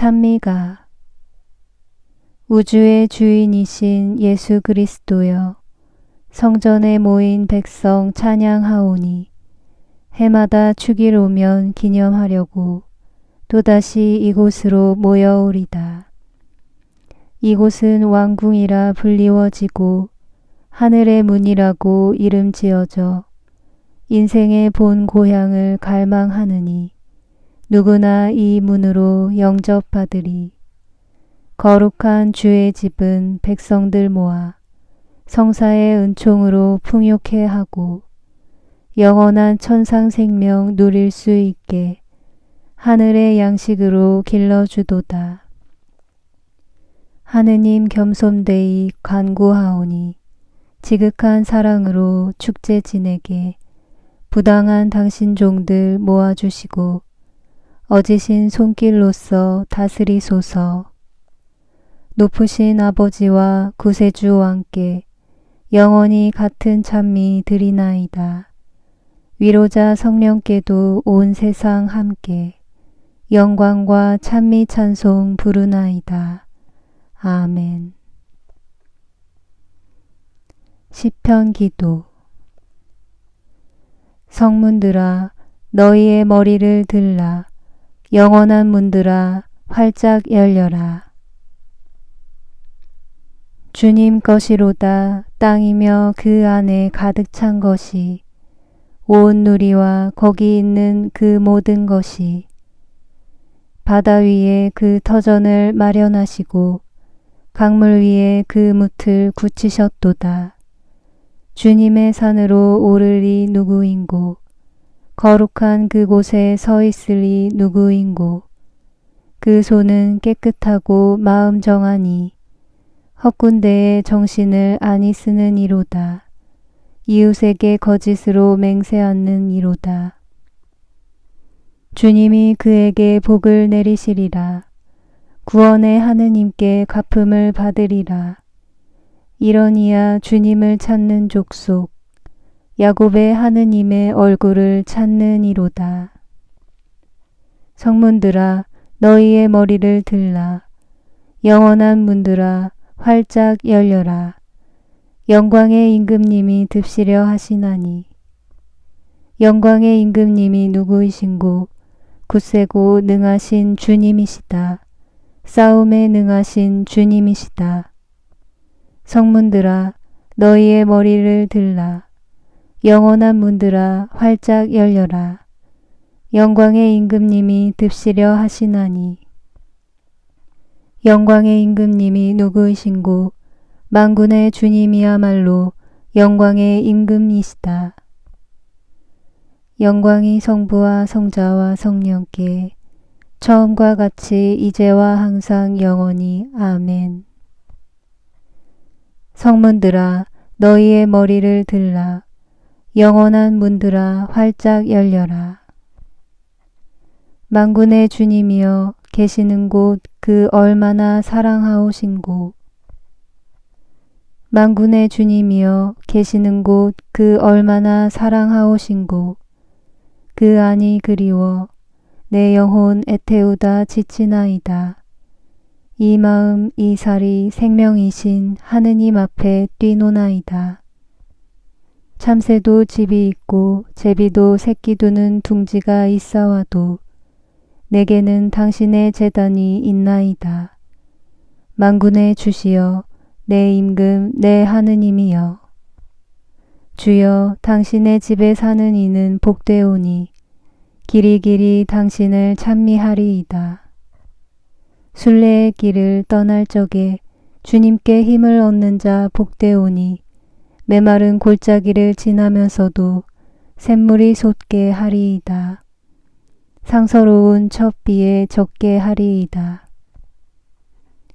찬미가 우주의 주인이신 예수 그리스도여 성전에 모인 백성 찬양하오니 해마다 축일 오면 기념하려고 또다시 이곳으로 모여오리다. 이곳은 왕궁이라 불리워지고 하늘의 문이라고 이름 지어져 인생의 본 고향을 갈망하느니 누구나 이 문으로 영접받으리. 거룩한 주의 집은 백성들 모아 성사의 은총으로 풍요케 하고 영원한 천상 생명 누릴 수 있게 하늘의 양식으로 길러주도다. 하느님 겸손되이 간구하오니 지극한 사랑으로 축제 지내게 부당한 당신 종들 모아주시고 어지신 손길로서 다스리소서 높으신 아버지와 구세주 왕께 영원히 같은 찬미 드리나이다. 위로자 성령께도 온 세상 함께 영광과 찬미 찬송 부르나이다. 아멘. 시편 기도 성문들아 너희의 머리를 들라 영원한 문들아 활짝 열려라 주님 것이로다 땅이며 그 안에 가득 찬 것이 온 누리와 거기 있는 그 모든 것이 바다 위에 그 터전을 마련하시고 강물 위에 그 뭇을 굳히셨도다. 주님의 산으로 오르리 누구인고 거룩한 그곳에 서 있으리 누구인고 그 손은 깨끗하고 마음 정하니 헛군대에 정신을 아니 쓰는 이로다. 이웃에게 거짓으로 맹세하는 이로다. 주님이 그에게 복을 내리시리라. 구원의 하느님께 갚음을 받으리라. 이러니야 주님을 찾는 족속, 야곱의 하느님의 얼굴을 찾는 이로다. 성문들아, 너희의 머리를 들라. 영원한 문들아, 활짝 열려라. 영광의 임금님이 듭시려 하시나니. 영광의 임금님이 누구이신고 굳세고 능하신 주님이시다. 싸움에 능하신 주님이시다. 성문들아 너희의 머리를 들라. 영원한 문들아 활짝 열려라. 영광의 임금님이 듭시려 하시나니. 영광의 임금님이 누구이신고 만군의 주님이야말로 영광의 임금이시다. 영광이 성부와 성자와 성령께 처음과 같이 이제와 항상 영원히 아멘. 성문들아 너희의 머리를 들라 영원한 문들아 활짝 열려라. 만군의 주님이여 계시는 곳 그 얼마나 사랑하오신 곳 만군의 주님이여 계시는 곳 그 얼마나 사랑하오신 곳그 안이 그리워 내 영혼 애태우다 지치나이다. 이 마음 이 살이 생명이신 하느님 앞에 뛰노나이다. 참새도 집이 있고 제비도 새끼 두는 둥지가 있사와도 내게는 당신의 재단이 있나이다. 만군의 주시여 내 임금 내 하느님이여 주여 당신의 집에 사는 이는 복되오니 길이 길이 당신을 찬미하리이다. 순례의 길을 떠날 적에 주님께 힘을 얻는 자 복되오니 메마른 골짜기를 지나면서도 샘물이 솟게 하리이다. 상서로운 첫 비에 적게 하리이다.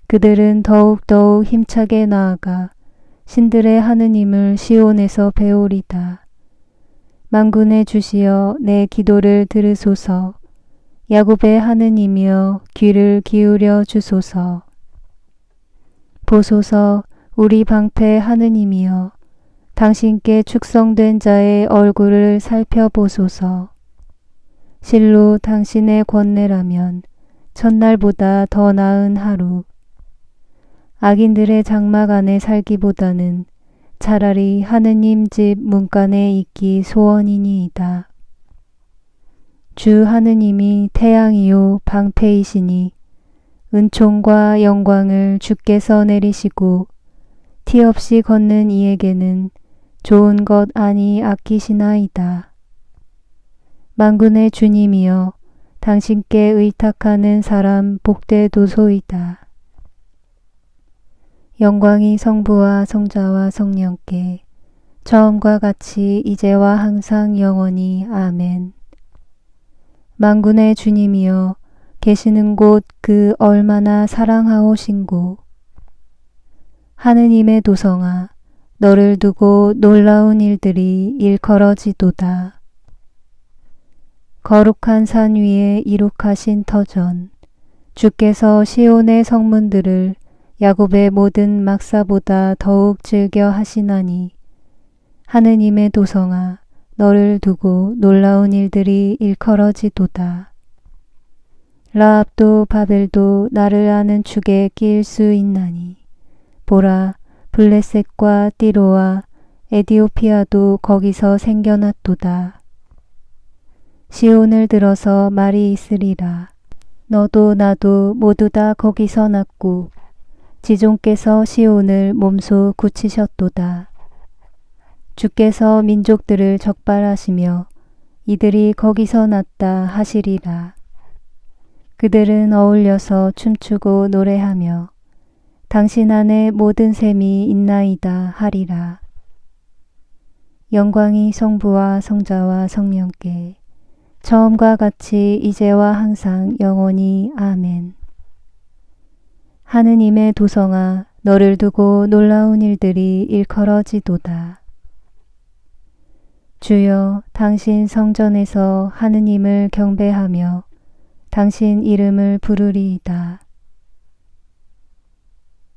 그들은 더욱더욱 힘차게 나아가 신들의 하느님을 시온에서 배우리다. 만군의 주시여 내 기도를 들으소서. 야곱의 하느님이여 귀를 기울여 주소서. 보소서 우리 방패 하느님이여 당신께 축성된 자의 얼굴을 살펴보소서. 실로 당신의 권내라면 첫날보다 더 나은 하루. 악인들의 장막 안에 살기보다는 차라리 하느님 집 문간에 있기 소원이니이다. 주 하느님이 태양이요 방패이시니 은총과 영광을 주께서 내리시고 티 없이 걷는 이에게는 좋은 것 아니 아끼시나이다. 만군의 주님이여 당신께 의탁하는 사람 복되도소이다. 영광이 성부와 성자와 성령께 처음과 같이 이제와 항상 영원히 아멘. 만군의 주님이여 계시는 곳 그 얼마나 사랑하오신고 하느님의 도성아 너를 두고 놀라운 일들이 일컬어지도다. 거룩한 산 위에 이룩하신 터전 주께서 시온의 성문들을 야곱의 모든 막사보다 더욱 즐겨 하시나니 하느님의 도성아 너를 두고 놀라운 일들이 일컬어지도다. 라합도 바벨도 나를 아는 축에 끼일 수 있나니 보라 블레셋과 띠로와 에디오피아도 거기서 생겨났도다. 시온을 들어서 말이 있으리라. 너도 나도 모두 다 거기서 났고 지존께서 시온을 몸소 굳히셨도다. 주께서 민족들을 적발하시며 이들이 거기서 났다 하시리라. 그들은 어울려서 춤추고 노래하며 당신 안에 모든 셈이 있나이다 하리라. 영광이 성부와 성자와 성령께 처음과 같이 이제와 항상 영원히 아멘. 하느님의 도성아 너를 두고 놀라운 일들이 일컬어지도다. 주여 당신 성전에서 하느님을 경배하며 당신 이름을 부르리이다.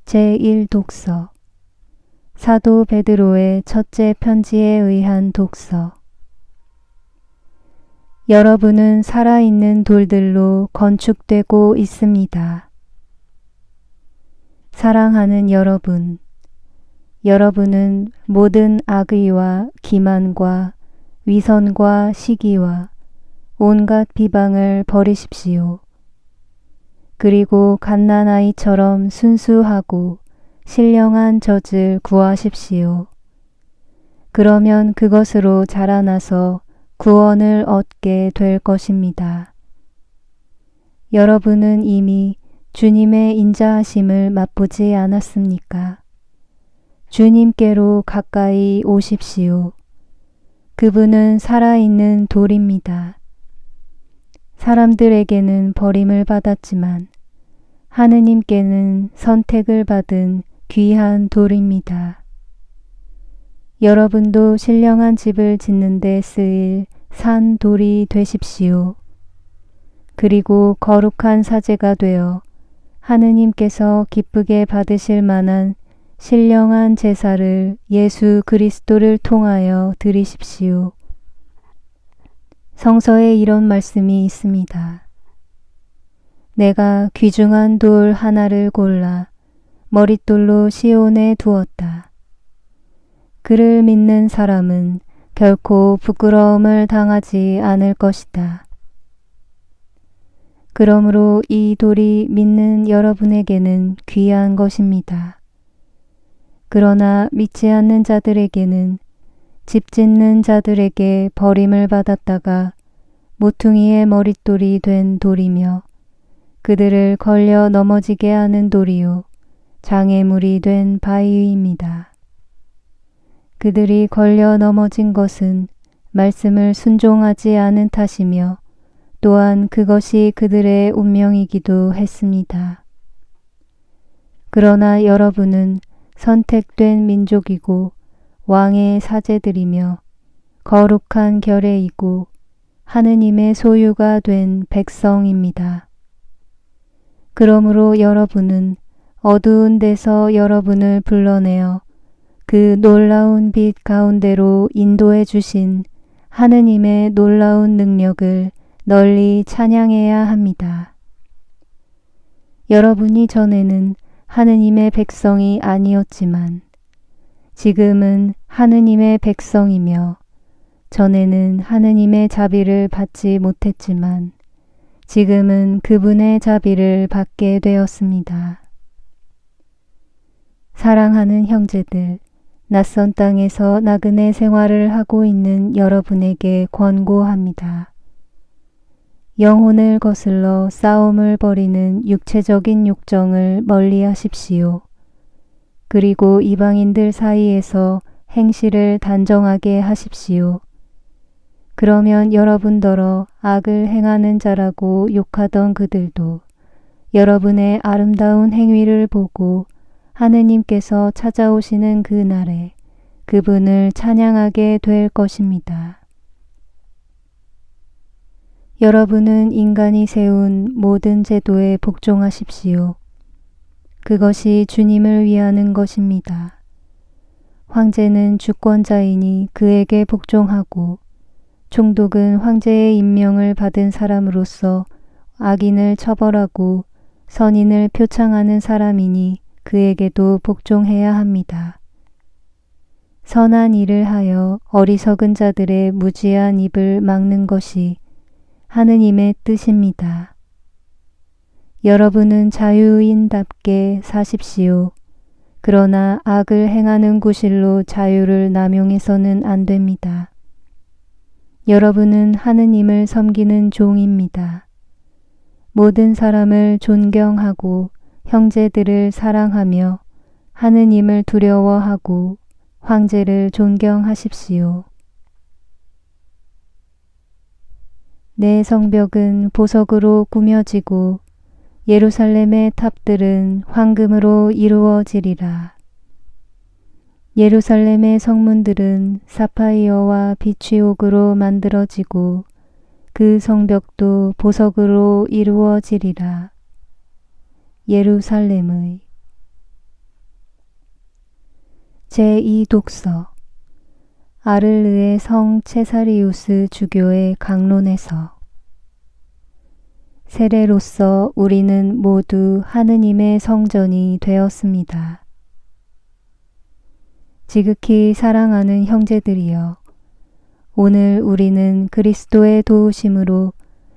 제1독서 사도 베드로의 첫째 편지에 의한 독서 여러분은 살아있는 돌들로 건축되고 있습니다. 사랑하는 여러분, 여러분은 모든 악의와 기만과 위선과 시기와 온갖 비방을 버리십시오. 그리고 갓난아이처럼 순수하고 신령한 젖을 구하십시오. 그러면 그것으로 자라나서 구원을 얻게 될 것입니다. 여러분은 이미 주님의 인자하심을 맛보지 않았습니까? 주님께로 가까이 오십시오. 그분은 살아있는 돌입니다. 사람들에게는 버림을 받았지만 하느님께는 선택을 받은 귀한 돌입니다. 여러분도 신령한 집을 짓는 데 쓰일 산 돌이 되십시오. 그리고 거룩한 사제가 되어 하느님께서 기쁘게 받으실 만한 신령한 제사를 예수 그리스도를 통하여 드리십시오. 성서에 이런 말씀이 있습니다. 내가 귀중한 돌 하나를 골라 머릿돌로 시온에 두었다. 그를 믿는 사람은 결코 부끄러움을 당하지 않을 것이다. 그러므로 이 돌이 믿는 여러분에게는 귀한 것입니다. 그러나 믿지 않는 자들에게는 집 짓는 자들에게 버림을 받았다가 모퉁이의 머릿돌이 된 돌이며 그들을 걸려 넘어지게 하는 돌이요 장애물이 된 바위입니다. 그들이 걸려 넘어진 것은 말씀을 순종하지 않은 탓이며 또한 그것이 그들의 운명이기도 했습니다. 그러나 여러분은 선택된 민족이고 왕의 사제들이며 거룩한 결례이고 하느님의 소유가 된 백성입니다. 그러므로 여러분은 어두운 데서 여러분을 불러내어 그 놀라운 빛 가운데로 인도해 주신 하느님의 놀라운 능력을 널리 찬양해야 합니다. 여러분이 전에는 하느님의 백성이 아니었지만 지금은 하느님의 백성이며 전에는 하느님의 자비를 받지 못했지만 지금은 그분의 자비를 받게 되었습니다. 사랑하는 형제들, 낯선 땅에서 나그네 생활을 하고 있는 여러분에게 권고합니다. 영혼을 거슬러 싸움을 벌이는 육체적인 욕정을 멀리 하십시오. 그리고 이방인들 사이에서 행실을 단정하게 하십시오. 그러면 여러분더러 악을 행하는 자라고 욕하던 그들도 여러분의 아름다운 행위를 보고 하느님께서 찾아오시는 그 날에 그분을 찬양하게 될 것입니다. 여러분은 인간이 세운 모든 제도에 복종하십시오. 그것이 주님을 위하는 것입니다. 황제는 주권자이니 그에게 복종하고 총독은 황제의 임명을 받은 사람으로서 악인을 처벌하고 선인을 표창하는 사람이니 그에게도 복종해야 합니다. 선한 일을 하여 어리석은 자들의 무지한 입을 막는 것이 하느님의 뜻입니다. 여러분은 자유인답게 사십시오. 그러나 악을 행하는 구실로 자유를 남용해서는 안 됩니다. 여러분은 하느님을 섬기는 종입니다. 모든 사람을 존경하고 형제들을 사랑하며 하느님을 두려워하고 황제를 존경하십시오. 내 성벽은 보석으로 꾸며지고 예루살렘의 탑들은 황금으로 이루어지리라. 예루살렘의 성문들은 사파이어와 비취옥으로 만들어지고 그 성벽도 보석으로 이루어지리라. 예루살렘의 제2독서 아를르의 성 체사리우스 주교의 강론에서 세례로서 우리는 모두 하느님의 성전이 되었습니다. 지극히 사랑하는 형제들이여 오늘 우리는 그리스도의 도우심으로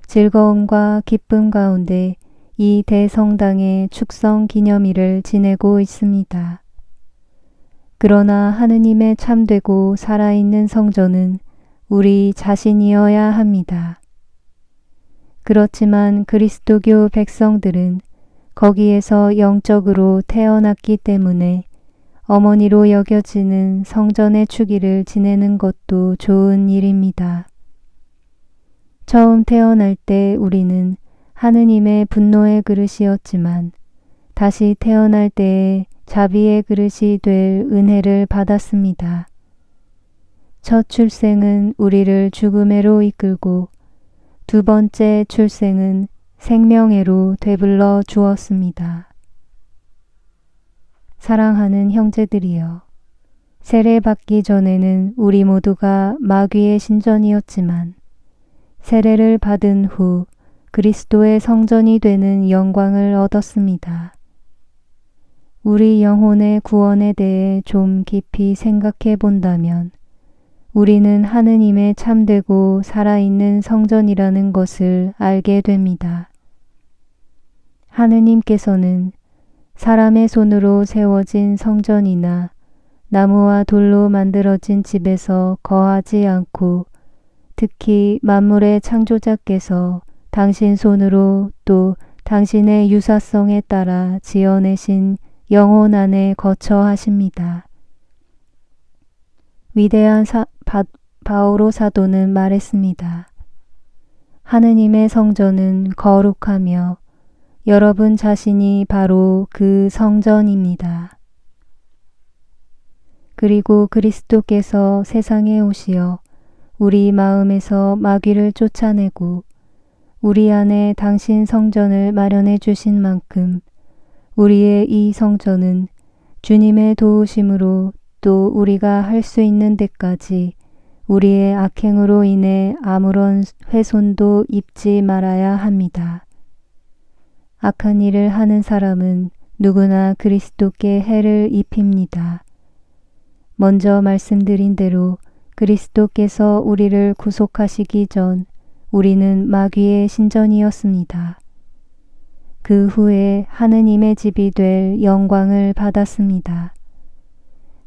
즐거움과 기쁨 가운데 이 대성당의 축성 기념일을 지내고 있습니다. 그러나 하느님의 참되고 살아있는 성전은 우리 자신이어야 합니다. 그렇지만 그리스도교 백성들은 거기에서 영적으로 태어났기 때문에 어머니로 여겨지는 성전의 축일을 지내는 것도 좋은 일입니다. 처음 태어날 때 우리는 하느님의 분노의 그릇이었지만 다시 태어날 때에 자비의 그릇이 될 은혜를 받았습니다. 첫 출생은 우리를 죽음에로 이끌고 두 번째 출생은 생명애로 되불러 주었습니다. 사랑하는 형제들이여, 세례받기 전에는 우리 모두가 마귀의 신전이었지만, 세례를 받은 후 그리스도의 성전이 되는 영광을 얻었습니다. 우리 영혼의 구원에 대해 좀 깊이 생각해 본다면, 우리는 하느님의 참되고 살아있는 성전이라는 것을 알게 됩니다. 하느님께서는 사람의 손으로 세워진 성전이나 나무와 돌로 만들어진 집에서 거하지 않고 특히 만물의 창조자께서 당신 손으로 또 당신의 유사성에 따라 지어내신 영혼 안에 거처 하십니다. 위대한 사, 바, 바오로 사도는 말했습니다. 하느님의 성전은 거룩하며 여러분 자신이 바로 그 성전입니다. 그리고 그리스도께서 세상에 오시어 우리 마음에서 마귀를 쫓아내고 우리 안에 당신 성전을 마련해 주신 만큼 우리의 이 성전은 주님의 도우심으로 또 우리가 할 수 있는 데까지 우리의 악행으로 인해 아무런 훼손도 입지 말아야 합니다. 악한 일을 하는 사람은 누구나 그리스도께 해를 입힙니다. 먼저 말씀드린 대로 그리스도께서 우리를 구속하시기 전 우리는 마귀의 신전이었습니다. 그 후에 하느님의 집이 될 영광을 받았습니다.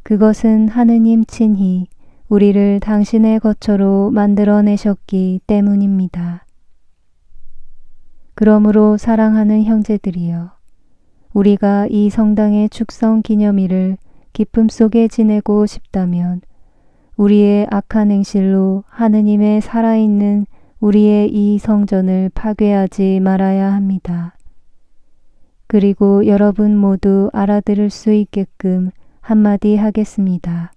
그것은 하느님 친히 우리를 당신의 거처로 만들어내셨기 때문입니다. 그러므로 사랑하는 형제들이여, 우리가 이 성당의 축성 기념일을 기쁨 속에 지내고 싶다면 우리의 악한 행실로 하느님의 살아있는 우리의 이 성전을 파괴하지 말아야 합니다. 그리고 여러분 모두 알아들을 수 있게끔 한마디 하겠습니다.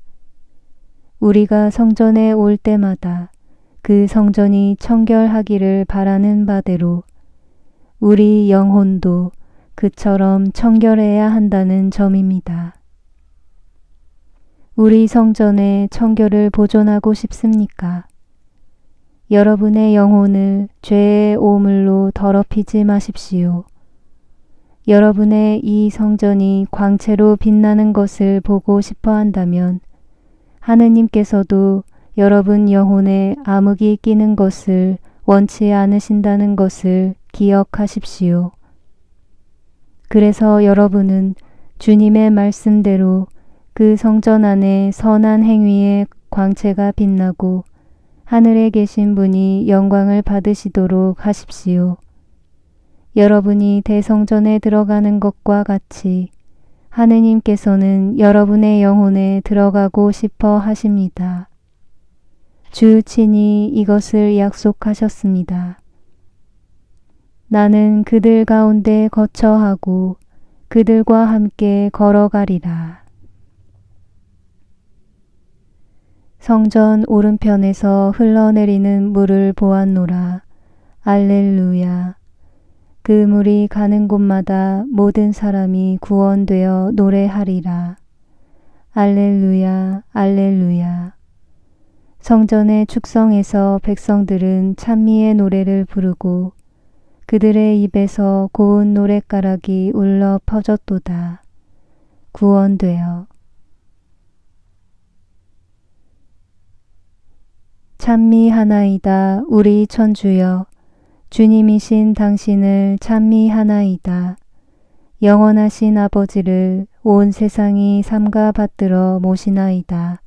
우리가 성전에 올 때마다 그 성전이 청결하기를 바라는 바대로 우리 영혼도 그처럼 청결해야 한다는 점입니다. 우리 성전의 청결을 보존하고 싶습니까? 여러분의 영혼을 죄의 오물로 더럽히지 마십시오. 여러분의 이 성전이 광채로 빛나는 것을 보고 싶어 한다면 하느님께서도 여러분 영혼에 암흑이 끼는 것을 원치 않으신다는 것을 기억하십시오. 그래서 여러분은 주님의 말씀대로 그 성전 안에 선한 행위의 광채가 빛나고 하늘에 계신 분이 영광을 받으시도록 하십시오. 여러분이 대성전에 들어가는 것과 같이 하느님께서는 여러분의 영혼에 들어가고 싶어 하십니다. 주 친히 이것을 약속하셨습니다. 나는 그들 가운데 거처하고 그들과 함께 걸어가리라. 성전 오른편에서 흘러내리는 물을 보았노라. 알렐루야. 그 물이 가는 곳마다 모든 사람이 구원되어 노래하리라. 알렐루야, 알렐루야. 성전의 축성에서 백성들은 찬미의 노래를 부르고 그들의 입에서 고운 노랫가락이 울러 퍼졌도다. 구원되어 찬미 하나이다 우리 천주여 주님이신 당신을 찬미 하나이다. 영원하신 아버지를 온 세상이 삼가 받들어 모시나이다.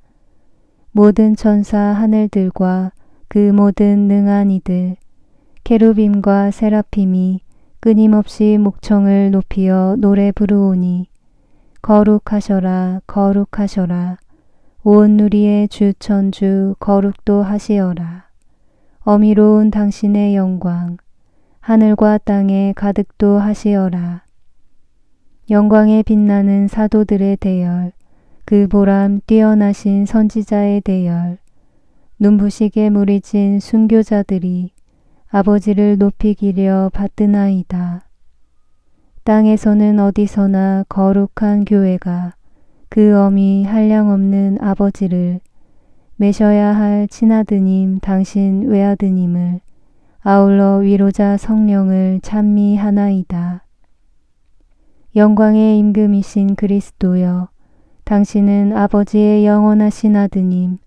모든 천사 하늘들과 그 모든 능한 이들, 케루빔과 세라핌이 끊임없이 목청을 높이어 노래 부르오니 거룩하셔라 거룩하셔라 온 누리의 주 천주 거룩도 하시어라. 어미로운 당신의 영광 하늘과 땅에 가득도 하시어라. 영광에 빛나는 사도들의 대열 그 보람 뛰어나신 선지자의 대열 눈부시게 무리진 순교자들이 아버지를 높이기려 받드나이다. 땅에서는 어디서나 거룩한 교회가 그 어미 한량없는 아버지를 매셔야 할 친아드님 당신 외아드님을 아울러 위로자 성령을 찬미하나이다. 영광의 임금이신 그리스도여 당신은 아버지의 영원하신 아드님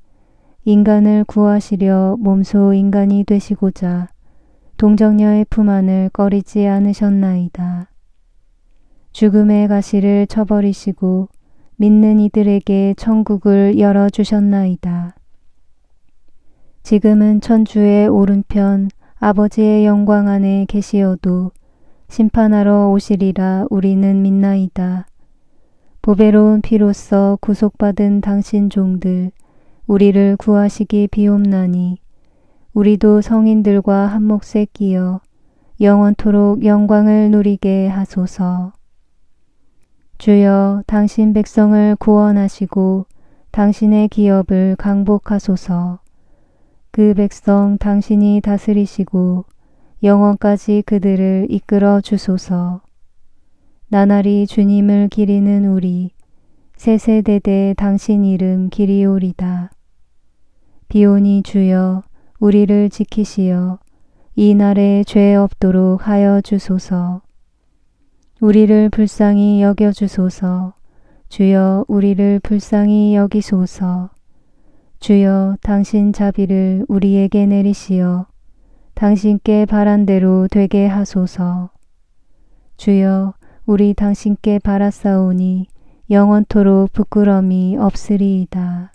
인간을 구하시려 몸소 인간이 되시고자 동정녀의 품 안을 꺼리지 않으셨나이다. 죽음의 가시를 쳐버리시고 믿는 이들에게 천국을 열어주셨나이다. 지금은 천주의 오른편 아버지의 영광 안에 계시어도 심판하러 오시리라 우리는 믿나이다. 보배로운 피로써 구속받은 당신 종들 우리를 구하시기 비옵나니 우리도 성인들과 한 몫에 끼어 영원토록 영광을 누리게 하소서. 주여 당신 백성을 구원하시고 당신의 기업을 강복하소서. 그 백성 당신이 다스리시고 영원까지 그들을 이끌어 주소서. 나날이 주님을 기리는 우리 세세대대 당신 이름 기리오리다. 비오니 주여 우리를 지키시어 이 날에 죄 없도록 하여 주소서. 우리를 불쌍히 여겨 주소서. 주여 우리를 불쌍히 여기소서. 주여 당신 자비를 우리에게 내리시어 당신께 바란 대로 되게 하소서. 주여 우리 당신께 바라싸우니 영원토록 부끄럼이 없으리이다.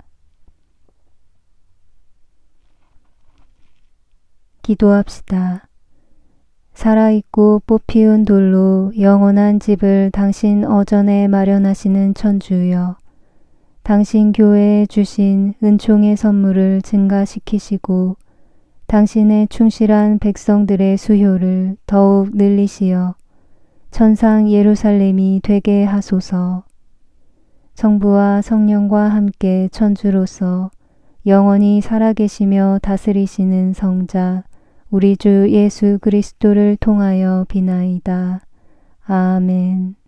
기도합시다. 살아있고 뽑히운 돌로 영원한 집을 당신 어전에 마련하시는 천주여. 당신 교회에 주신 은총의 선물을 증가시키시고 당신의 충실한 백성들의 수효를 더욱 늘리시어 천상 예루살렘이 되게 하소서. 성부와 성령과 함께 천주로서 영원히 살아계시며 다스리시는 성자 우리 주 예수 그리스도를 통하여 비나이다. 아멘.